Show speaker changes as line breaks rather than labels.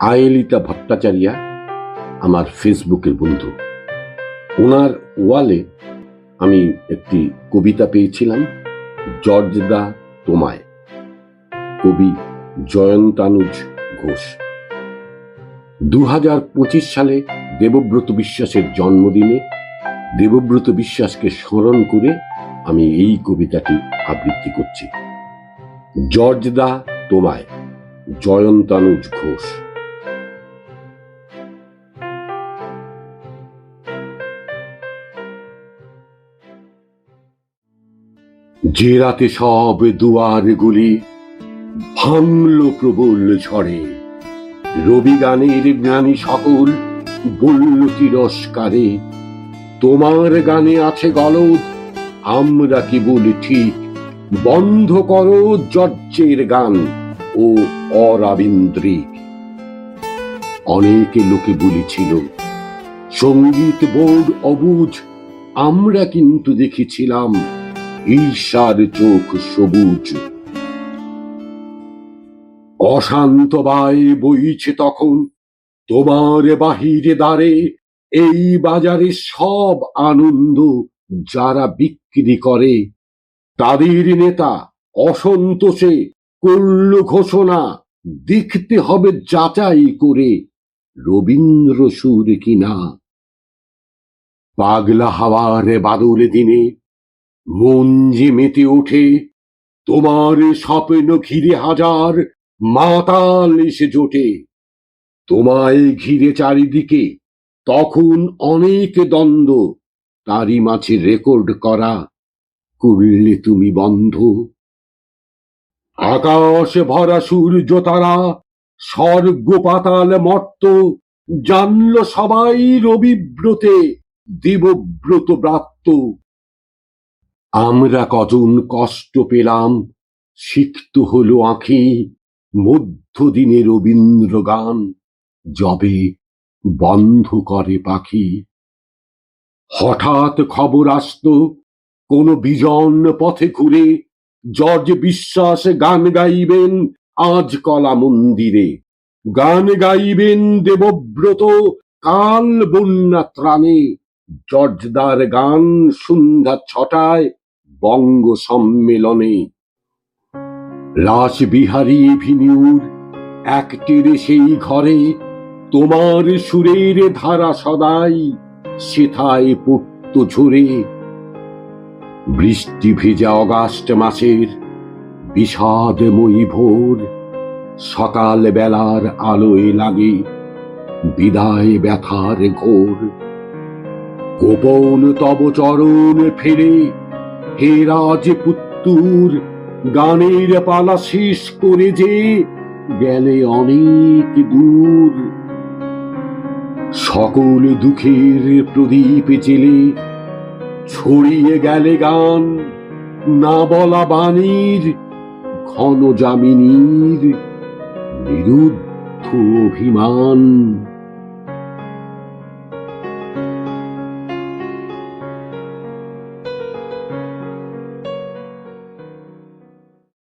আয়েলিতা ভট্টাচার্যা, আমার ফেসবুকের বন্ধু। ওনার ওয়ালে আমি একটি কবিতা পেয়েছিলাম জর্জ দা তোমায়। কবি জয়ন্তানুজ ঘোষ। দু হাজার পঁচিশ সালে দেবব্রত বিশ্বাসের জন্মদিনে দেবব্রত বিশ্বাসকে স্মরণ করে আমি এই কবিতাটি আবৃত্তি করছি। জর্জ দা তোমায়, জয়ন্তানুজ ঘোষ। যে রাতে সব দুয়ারগুলি ভাঙল প্রবল ঝড়ে, রবি গানের জ্ঞানী সকল বলল তিরস্কারে, তোমার গানে আছে গলদ, আমরা কি বলি ঠিক? বন্ধ করো জর্জের গান, ও অরাবিন্দ্রিক। অনেকে লোকে বলেছিল, সংগীত বোর্ড অবুঝ, আমরা কিন্তু দেখেছিলাম ঈর্ষার চোখ সবুজ। অশান্ত বায় বইছে তখন তোমার বাহিরে দ্বারে এই বাজারে সব আনন্দ যারা বিক্রি করে। তাদের নেতা অসন্তোষে করল ঘোষণা, দেখতে হবে যাচাই করে রবীন্দ্র সুর কিনা। পাগলা হাওয়ার বাদল দিনে মন যে মেতে ওঠে তোমার স্বপ্ন ঘিরে হাজার মাতাল এসে জোটে। তোমায় ঘিরে চারিদিকে তখন অনেক দ্বন্দ্ব, তারই মাঝে রেকর্ড করা করলে তুমি বন্ধ। আকাশ ভরা সূর্য তারা স্বর্গ পাতাল মর্ত জানল সবাই রবিব্রতে দেবব্রত ব্রাত্য। আমরা কজন কষ্ট পেলাম, সিক্ত হলো আঁখি মধ্যদিনে রবীন্দ্র গান জবে বন্ধ করে পাখি। হঠাৎ খবর আসতো, কোন বিজন পথে ঘুরে জর্জ বিশ্বাস গান গাইবেন আজ কলা মন্দিরে। গান গাইবেন দেবব্রত কাল বন্যা ত্রাণে, জর্জদার গান সন্ধ্যা ছটায় বঙ্গ সম্মেলনে রাসবিহারী ভিনিউর একটির সেই ঘরে তোমার সুরের ধারা সদাই সেথায় পড়ত ঝরে। বৃষ্টি ভেজা অগাস্ট মাসের বিষাদময়ী ভোর সকাল বেলার আলোয় লাগে বিদায় ব্যথার ঘোর। গোপন তব চরণ ফেরে হে রাজপুত্তুর, গানের পালা শেষ করে যে গেলে অনেক দূর। সকল দুঃখের প্রদীপ জেলে ছড়িয়ে গেলে গান, না বলা বাণীর, ঘন জামিনীর বিরুদ্ধ অভিমান।